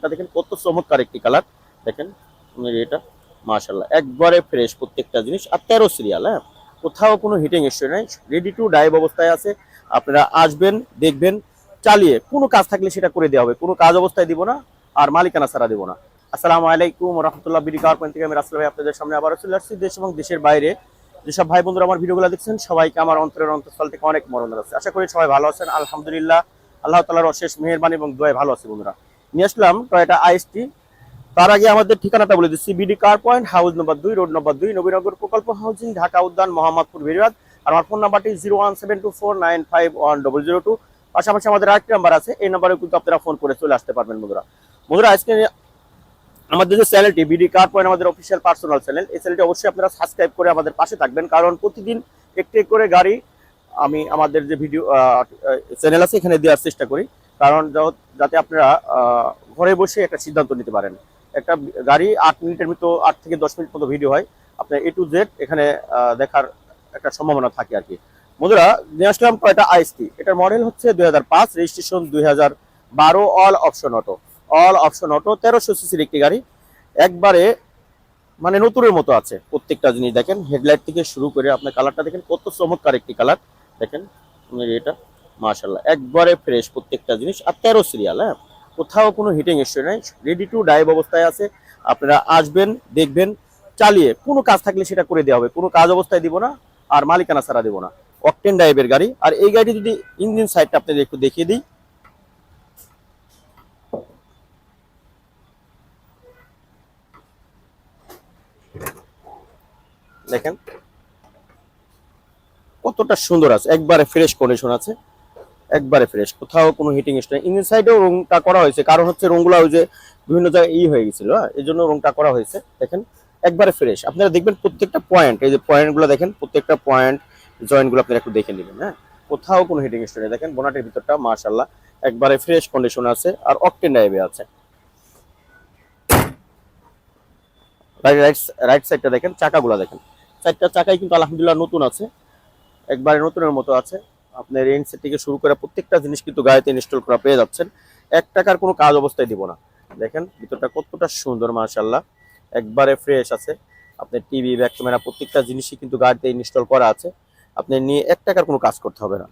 এটা দেখেন কত চমৎকার একটি কালার। দেখেন এটা মাশাল্লাহ একবারে ফ্রেশ প্রত্যেকটা জিনিস। আর তেরো সিরিয়াল হ্যাঁ? কোথাও কোনো হিটিং ইস্যু নাই রেডি টু ডাইভ অবস্থায় আছে। আপনারা আসবেন, দেখবেন, চালিয়ে, কোনো কাজ থাকলে সেটা করে দেওয়া হবে। কোনো কাজ অবস্থায় দিব না, আর মালিকানা ছাড়া দিব না। আসসালামু আলাইকুম রহমতুল্লাহ বিডি কার পয়েন্ট থেকে আমি রাসেল ভাই আপনাদের সামনে আবারও চলে আসছি। দেশ এবং দেশের বাইরে, যেসব ভাই বন্ধুরা আমার ভিডিওগুলো দেখছেন, সবাইকে আমার অন্তরের অন্তঃস্থল থেকে অনেক মরণ আছে। আশা করি সবাই ভালো আছেন, আলহামদুলিল্লাহ। আল্লাহ তালার অশেষ মেহরবানি এবং দোয়ায় ভালো আছে বন্ধুরা। নিয়ে আসলাম টয়টা আইএসটি। তার আগে আমাদের ঠিকানাটা বলে দিচ্ছি, BD car point, house number দুই, রোড নম্বর দুই, নবীনগর প্রকল্প হাউজিং, ঢাকা উদ্যান, মোহাম্মদপুর বেরিয়াদ আর আমার ফোন নাম্বারটি zero one seven two four nine five one double zero two. পাশাপাশি আমাদের আরেকটি নাম্বার আছে, এই নাম্বারে কিন্তু আপনারা ফোন করে চলে আসতে পারবেন বন্ধুরা। বন্ধুরা, আজকে আমাদের যে চ্যানেলটি বিডি কার পয়েন্ট, আমাদের অফিসিয়াল পার্সোনাল চ্যানেল এই চ্যানেলটি অবশ্যই আপনারা সাবস্ক্রাইব করে আমাদের পাশে থাকবেন। কারণ প্রতিদিন একটি একটি করে গাড়ি আমি আমাদের যে ভিডিও চ্যানেল আছে, এখানে দেওয়ার চেষ্টা করি। কারণ যাতে আপনারা ঘরে বসে একটা সিদ্ধান্ত নিতে পারেন। একটা গাড়ি আট মিনিটের মতো, আট থেকে দশ মিনিট মতো ভিডিও হয়। আপনার এ টু জেড এখানে দেখার একটা সম্ভাবনা থাকে আর কি। বন্ধুরা, নিয়ে আসলাম টয়টা আইএসটি এটার মডেল হচ্ছে দুই হাজার পাঁচ রেজিস্ট্রেশন দুই হাজার বারো all option auto all option auto তেরোশো সিসির একটি গাড়ি। একবারে মানে নতুনের মতো আছে প্রত্যেকটা জিনিস। দেখেন হেডলাইট থেকে শুরু করে আপনার কালারটা দেখেন, কত চমৎকার একটি কালার দেখেন এটা মাশাল্লাহ একবারে ফ্রেশ প্রত্যেকটা জিনিস। আর তেরো সিরিয়াল হ্যাঁ? কোথাও কোনো হিটিং ইস্যু নেই রেডি টু ডাইভ অবস্থায় আছে। আপনারা আসবেন, দেখবেন, চালিয়ে, কোনো কাজ থাকলে সেটা করে দেওয়া হবে। কোনো কাজ অবস্থায় দিব না, আর মালিকানা ছাড়া দিব না। অকটেন ডাইভের গাড়ি। আর এই গাড়ি যদি ইঞ্জিন সাইডটা আপনাদের একটু দেখিয়ে দিই। দেখেন, কতটা সুন্দর আছে। একবারে ফ্রেশ কন্ডিশন আছে। একবারে ফ্রেশ কোথাও কোনো হিটিং ইস্যু নেই। ইঞ্জিন সাইডেও রংটা করা হয়েছে। কারণ হচ্ছে রংগুলো ওই যে বিভিন্ন জায়গায় ই হয়ে গেছিল হ্যাঁ? এই জন্য রংটা করা হয়েছে। দেখেন, একবারে ফ্রেশ আপনারা দেখবেন প্রত্যেকটা পয়েন্ট এই যে পয়েন্টগুলো দেখেন, প্রত্যেকটা পয়েন্ট জয়েন্টগুলো আপনারা একটু দেখে নেবেন হ্যাঁ? কোথাও কোনো হিটিং ইস্যু নেই। দেখেন বোনাটের ভিতরটা মার্শাল্লাহ একবারে ফ্রেশ কন্ডিশন আছে আর অকটেন ড্রাইভে আছে। রাইট রাইট সাইডটা দেখেন, চাকাগুলো দেখেন। চারটা চাকাই কিন্তু আলহামদুলিল্লাহ নতুন আছে। একবারে নতুনের মতো আছে। আপনার সেট থেকে শুরু করে প্রত্যেকটা জিনিস কিন্তু গাড়িতে ইনস্টল করা পেয়ে যাচ্ছেন। এক টাকার কোনো কাজ অবস্থায় দিব না। দেখেন, ভিতরটা কতটা সুন্দর মাশাল্লাহ একবারে ফ্রেশ আছে। আপনার টিভি ব্যাক ক্যামেরা প্রত্যেকটা জিনিসই কিন্তু গাড়িতে ইনস্টল করা আছে। আপনি নিয়ে এক টাকার কোনো কাজ করতে হবে না।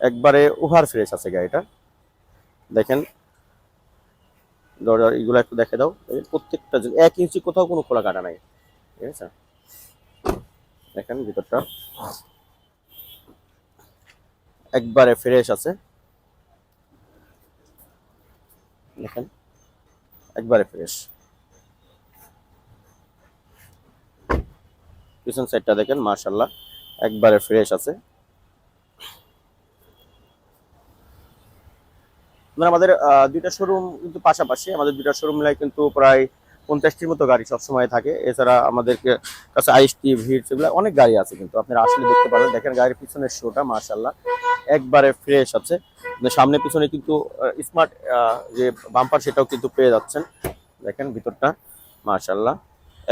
একবারে ওভার ফ্রেশ আছে গাড়িটা। দেখেন, দরজা এগুলো একটু দেখে দাও। প্রত্যেকটা এক ইঞ্চি কোথাও কোনো খোলা কাটা নাই। ঠিক আছে? দেখেন ভিতরটা। একবারে ফ্রেশ আছে। দেখেন, একবারে ফ্রেশ। পিছন সাইডটা দেখেন মার্শাল্লাহ একবারে ফ্রেশ আছে। আপনারা আমাদের দুইটা শোরুম কিন্তু পাশাপাশি, আমাদের দুইটা শোরুম মিলাই কিন্তু প্রায় পঞ্চাশটির মতো গাড়ি সবসময় থাকে। এছাড়া আমাদেরকে কাছে আইসটি ভিড়, সেগুলো অনেক গাড়ি আছে কিন্তু, আপনারা আসলে দেখতে পারেন। দেখেন, গাড়ির পিছনের শোটা মার্শাল্লাহ একবারে ফ্রেশ আছে। আপনার সামনে পিছনে কিন্তু স্মার্ট যে বাম্পার সেটাও কিন্তু পেয়ে যাচ্ছেন। দেখেন ভিতরটা মার্শাল্লাহ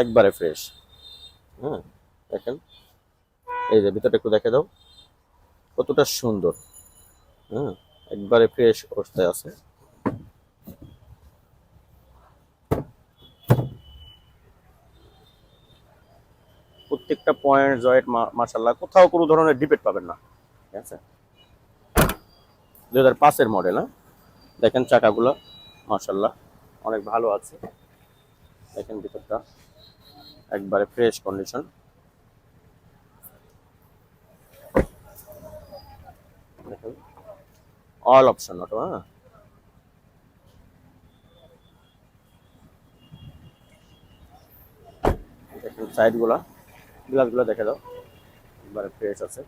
একবারে ফ্রেশ হ্যাঁ দেখেন। এই যে ভিতরটা একটু দেখে দাও। কতটা সুন্দর। হ্যাঁ একবারে ফ্রেশ অবস্থায় আছে। প্রত্যেকটা পয়েন্ট জয়েন্ট মার্শাল্লাহ কোথাও কোনো ধরনের ডিপেট পাবেন না। ঠিক আছে? দুই হাজার পাঁচের মডেল হ্যাঁ? দেখেন চাকাগুলো মার্শাল্লাহ অনেক ভালো আছে। দেখেন ভিতরটা, একবারে ফ্রেশ কন্ডিশন দেখেন অল অপশন অটো হ্যাঁ? দেখেন সাইডগুলা গ্লাসগুলো দেখে দাও, একবারে ফ্রেশ আছে।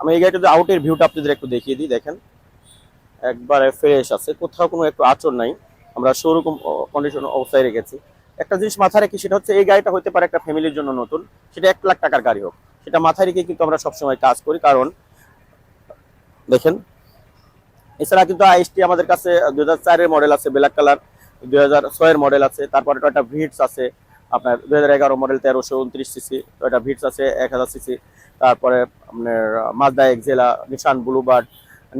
আমি এই গাড়িটাতে আউটের ভিউটা আপনাদের একটু দেখিয়ে দিই, দেখেন। একবারে ফ্রেশ আছে, কোথাও কোনো একটু আচর নাই। আমরা সেরকম কন্ডিশন অবস্থায় রেখেছি। একটা জিনিস মাথায় রেখে, সেটা হচ্ছে এই গাড়িটা হতে পারে একটা ফ্যামিলির জন্য নতুন। সেটা এক লাখ টাকার গাড়ি হোক। সেটা মাথায় রেখে কিন্তু আমরা সবসময় কাজ করি, কারণ দেখেন, এছাড়া কিন্তু আইএসটি আমাদের কাছে দুই হাজার চারের মডেল আছে ব্ল্যাক কালার দুই হাজার ছয়ের মডেল আছে, তারপরে একটা ভিটস আছে। আপনার দুই হাজার এগারো মডেল তেরোশো উনত্রিশ সিসি একটা ভিটস আছে এক হাজার সিসি তারপরে আপনার Mazda Axela Nissan Bluebird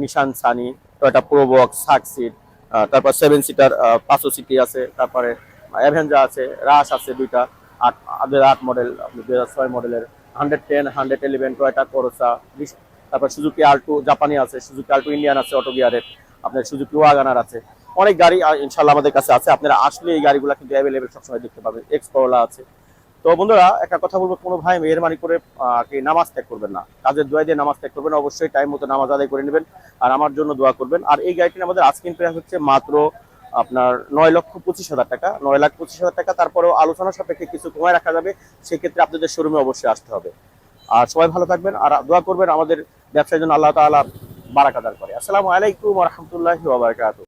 Nissan Sunny Toyota Probox Succeed ah, তারপর সেভেন সিটার পাঁচশো সিটি আছে। তারপরে অ্যাভেঞ্জা আছে রাশ আছে দুইটা আট আদের আট মডেল আপনি দুই হাজার ছয় মডেলের hundred ten hundred eleven Toyota Corolla তারপর সুজুকি আল্টু জাপানি আছে সুজুকি আল্টু ইন্ডিয়ান আছে অটো গিয়ারের আপনার সুজুকি ওয়াগানার আছে। অনেক গাড়ি ইনশাল্লাহ আমাদের কাছে আছে। আপনারা আসলে এই গাড়িগুলো কিন্তু অ্যাভেলেবেল সবসময় দেখতে পাবেন। এক্স করোলা আছে। তো বন্ধুরা, একটা কথা বলব, কোনো ভাই মেহরবানি করে কি নামাজ ত্যাগ করবেন না? কাজের দোয়া দিয়ে নামাজ ত্যাগ করবেন, অবশ্যই টাইম মতো নামাজ আদায় করে নেবেন আর আমার জন্য দোয়া করবেন। আর এই গাড়িটি আমাদের আজকের প্রাইস হচ্ছে মাত্র আপনার নয় লক্ষ পঁচিশ হাজার টাকা। নয় লাখ পঁচিশ হাজার টাকা, তারপরেও আলোচনা সাপেক্ষে কিছু কমায় রাখা যাবে, সেক্ষেত্রে আপনাদের শোরুমে অবশ্যই আসতে হবে। আর সবাই ভালো থাকবেন আর দোয়া করবেন আমাদের ব্যবসার জন্য আল্লাহ তাআলা বারাকাদার করে। আসসালামু আলাইকুম রহমতুল্লাহি ওয়া বারাকাতুহু।